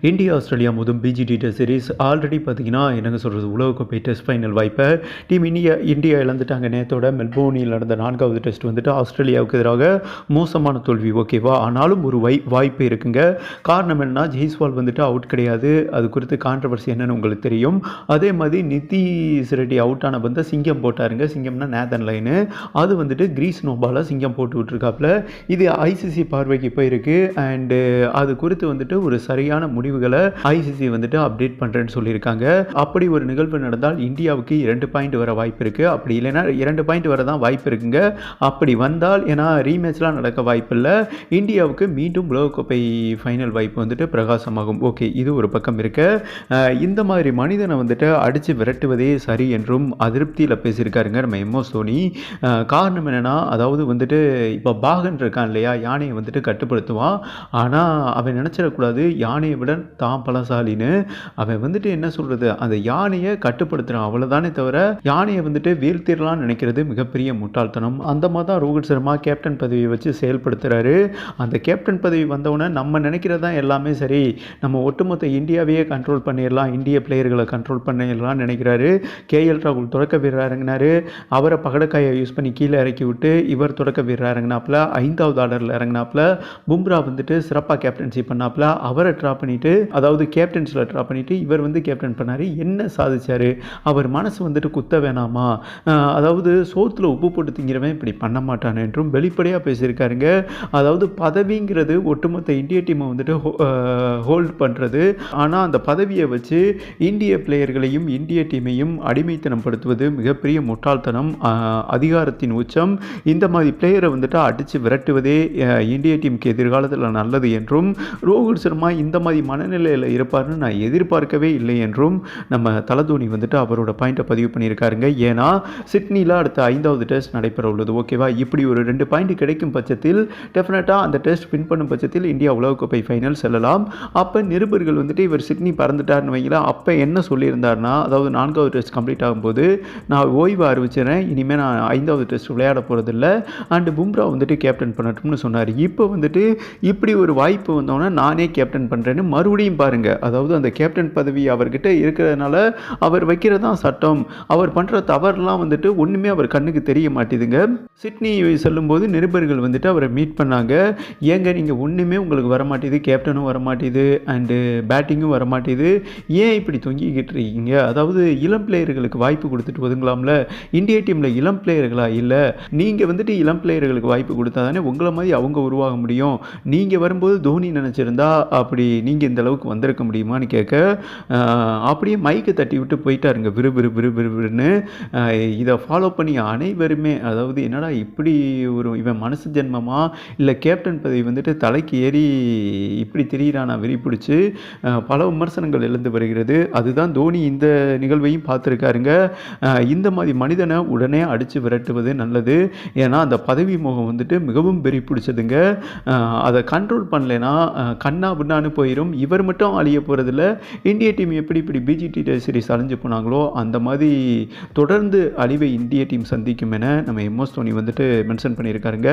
India Australia முதல் BGT test series already பார்த்தீங்கன்னா என்னங்க சொல்கிறது உலகக்கோப்பை டெஸ்ட் ஃபைனல் வாய்ப்பை. டீம் இந்தியா இந்தியா இழந்துட்டாங்க நேத்தோட. மெல்போர்னில் நடந்த நான்காவது டெஸ்ட் வந்துட்டு ஆஸ்திரேலியாவுக்கு எதிராக மோசமான தோல்வி ஓகேவா ஆனாலும் ஒரு வை வாய்ப்பு இருக்குங்க. காரணம் என்னன்னா ஜெய்ஸ்வால் வந்துட்டு அவுட் கிடையாது. அது குறித்து கான்ட்ரவர்சி என்னன்னு உங்களுக்கு தெரியும். அதே மாதிரி நிதிஷ் ரெட்டி அவுட் ஆன வந்து சிங்கம் போட்டாருங்க. சிங்கம்னா நேதன் லைனு அது வந்துட்டு கிரீஸ் நோபால சிங்கம் போட்டு விட்டுருக்காப்புல. இது ஐசிசி பார்வைக்கு போயிருக்கு. அண்டு அது குறித்து வந்துட்டு ஒரு சரியான முடிவு முடிவுகளை ஐசிசி வந்துட்டு அப்டேட் பண்ணுறேன்னு சொல்லியிருக்காங்க. அப்படி ஒரு நிகழ்வு நடந்தால் இந்தியாவுக்கு இரண்டு பாயிண்ட் வர வாய்ப்பு இருக்குது அப்படி இல்லைன்னா இரண்டு பாயிண்ட் வர தான் வாய்ப்பு இருக்குங்க. அப்படி வந்தால் ஏன்னா ரீமேட்ச்லாம் நடக்க வாய்ப்பு இல்லை இந்தியாவுக்கு மீண்டும் உலகக்கோப்பை ஃபைனல் வாய்ப்பு வந்துட்டு பிரகாசமாகும். ஓகே இது ஒரு பக்கம் இருக்க. இந்த மாதிரி மனிதனை வந்துட்டு அடித்து விரட்டுவதே சரி என்றும் அதிருப்தியில் பேசியிருக்காருங்க நம்ம எம்ஓ தோனி காரணம் என்னென்னா அதாவது வந்துட்டு இப்போ பாகன் இருக்கான் இல்லையா? யானையை வந்துட்டு கட்டுப்படுத்துவான். ஆனால் அவன் நினச்சிடக்கூடாது. யானையை விட தான் பலசாலின்னு அவன் வந்துட்டு என்ன சொல்கிறது அந்த யானையை கட்டுப்படுத்துகிறான் அவ்வளோதானே தவிர யானையை வந்துட்டு வீழ்த்திடலாம்னு நினைக்கிறது மிகப்பெரிய முட்டாள்தனம். அந்த மாதிரி தான் ரோஹித் சர்மா கேப்டன் பதவியை வச்சு செயல்படுத்துகிறாரு அந்த கேப்டன் பதவி வந்தவுடனே நம்ம நினைக்கிறதா எல்லாமே சரி. நம்ம ஒட்டுமொத்த இந்தியாவையே கண்ட்ரோல் பண்ணிடலாம். இந்திய பிளேயர்களை கண்ட்ரோல் பண்ணிடலாம்னு நினைக்கிறாரு. கே. எல். ராகுல் தொடக்க வீரர் இறங்கினாரு. அவரை பகடக்காயை யூஸ் பண்ணி கீழே இறக்கி விட்டு இவர் தொடக்க வீரர் இறங்கினாப்புல ஐந்தாவது ஆர்டரில் இறங்கினாப்புல பும்ரா வந்துட்டு சிறப்பாக கேப்டன்சி பண்ணாப்புல அவரை ட்ரா பண்ணிவிட்டு அதாவது கேப்டன்ஸில் ட்ரா பண்ணிவிட்டு இவர் வந்து கேப்டன் பண்ணார். என்ன சாதிச்சார்? அவர் மனசு வந்துட்டு குத்த வேணாமா? அதாவது சோத்தில் உப்பு போட்டு திங்கிறவன் இப்படி பண்ண மாட்டான் என்றும் வெளிப்படையாக பேசியிருக்காருங்க. அதாவது பதவிங்கிறது ஒட்டுமொத்த இந்திய டீமை வந்துட்டு ஹோல்ட் பண்ணுறது ஆனால் அந்த பதவியை வச்சு இந்திய பிளேயர்களையும் இந்திய டீமையும் அடிமைத்தனப்படுத்துவது மிகப்பெரிய முட்டாள்தனம் அதிகாரத்தின் உச்சம். இந்த மாதிரி பிளேயரை வந்துட்டு அடித்து விரட்டுவதே இந்திய டீமுக்கு எதிர்காலத்தில் நல்லது என்றும் ரோஹித் சர்மா இந்த மாதிரி மனநிலையில் இருப்பார்னு நான் எதிர்பார்க்கவே இல்லை என்றும் நம்ம தலதோனி வந்துட்டு அவரோட பாயிண்ட்டை பதிவு பண்ணியிருக்காருங்க. ஏன்னா சிட்னியில் அடுத்த ஐந்தாவது டெஸ்ட் நடைபெற உள்ளது. ஓகேவா இப்படி ஒரு ரெண்டு பாயிண்ட் கிடைக்கும் பட்சத்தில் டெஃபினட்டாக அந்த டெஸ்ட் வின் பண்ணும் பட்சத்தில் இந்தியா உலகக்கோப்பை ஃபைனல் செல்லலாம். அப்போ நிருபர்கள் வந்துட்டு இவர் சிட்னி பறந்துட்டார்னு வைங்களா அப்போ என்ன சொல்லியிருந்தாருன்னா அதாவது நான்காவது டெஸ்ட் கம்ப்ளீட் ஆகும்போது நான் ஓய்வு அறிவிச்சிடறேன் இனிமேல் நான் ஐந்தாவது டெஸ்ட் விளையாட போகிறதில்ல அண்டு பும்ரா வந்துட்டு கேப்டன் பண்ணட்டும்னு சொன்னார். இப்போ வந்துட்டு இப்படி ஒரு வாய்ப்பு வந்தோன்னே நானே கேப்டன் பண்ணுறேன்னு மறுபடியும் பாருங்கள் அதாவது அந்த கேப்டன் பதவி அவர்கிட்ட இருக்கிறதுனால அவர் வைக்கிறது தான் சட்டம். அவர் பண்ணுற தவறுலாம் வந்துட்டு ஒன்றுமே அவர் கண்ணுக்கு தெரிய மாட்டேதுங்க. சிட்னி செல்லும்போது நிருபர்கள் வந்துட்டு அவரை மீட் பண்ணாங்க. ஏங்க நீங்கள் ஒன்றுமே உங்களுக்கு வர மாட்டேது கேப்டனும் வர மாட்டேது அண்டு பேட்டிங்கும் வர மாட்டேது ஏன் இப்படி தொங்கிக்கிட்டு இருக்கீங்க? அதாவது இளம் பிளேயர்களுக்கு வாய்ப்பு கொடுத்துட்டு ஒதுங்கலாம்ல? இந்திய டீமில் இளம் பிளேயர்களா இல்லை? நீங்கள் வந்துட்டு இளம் பிளேயர்களுக்கு வாய்ப்பு கொடுத்தா தானே உங்களை மாதிரி அவங்க உருவாக முடியும். நீங்கள் வரும்போது தோனி நினச்சிருந்தா அப்படி நீங்கள் இந்த அளவுக்கு வந்திருக்க முடியுமான்னு கேட்க அப்படியே மைக்கை தட்டி விட்டு போயிட்டாருங்க. விறு விறு விறு விறுன்னு. இதை ஃபாலோ பண்ணி அனைவருமே அதாவது என்னடா இப்படி ஒரு இவன் மனசு ஜென்மமா? இல்லை கேப்டன் பதவி வந்துட்டு தலைக்கு ஏறி இப்படி திரியிறானா? வெறி பிடிச்சி பல விமர்சனங்கள் எழுந்து வருகிறது. அதுதான் தோனி இந்த நிகழ்வையும் பார்த்துருக்காருங்க. இந்த மாதிரி மனிதனை உடனே அடித்து விரட்டுவது நல்லது. ஏன்னா அந்த பதவி முகம் வந்துட்டு மிகவும் வெறி பிடிச்சதுங்க. அதை கண்ட்ரோல் பண்ணலைன்னா கண்ணா பின்னான்னு போயிடும் இவர் மட்டும் அழிய போகிறதில்ல இந்திய டீம் எப்படி இப்படி பிஜிடி சீரிஸ் அழிஞ்சு போனாங்களோ அந்த மாதிரி தொடர்ந்து அழிவை இந்திய டீம் சந்திக்கும் என நம்ம எம்எஸ் தோனி வந்துட்டு மென்ஷன் பண்ணியிருக்காருங்க.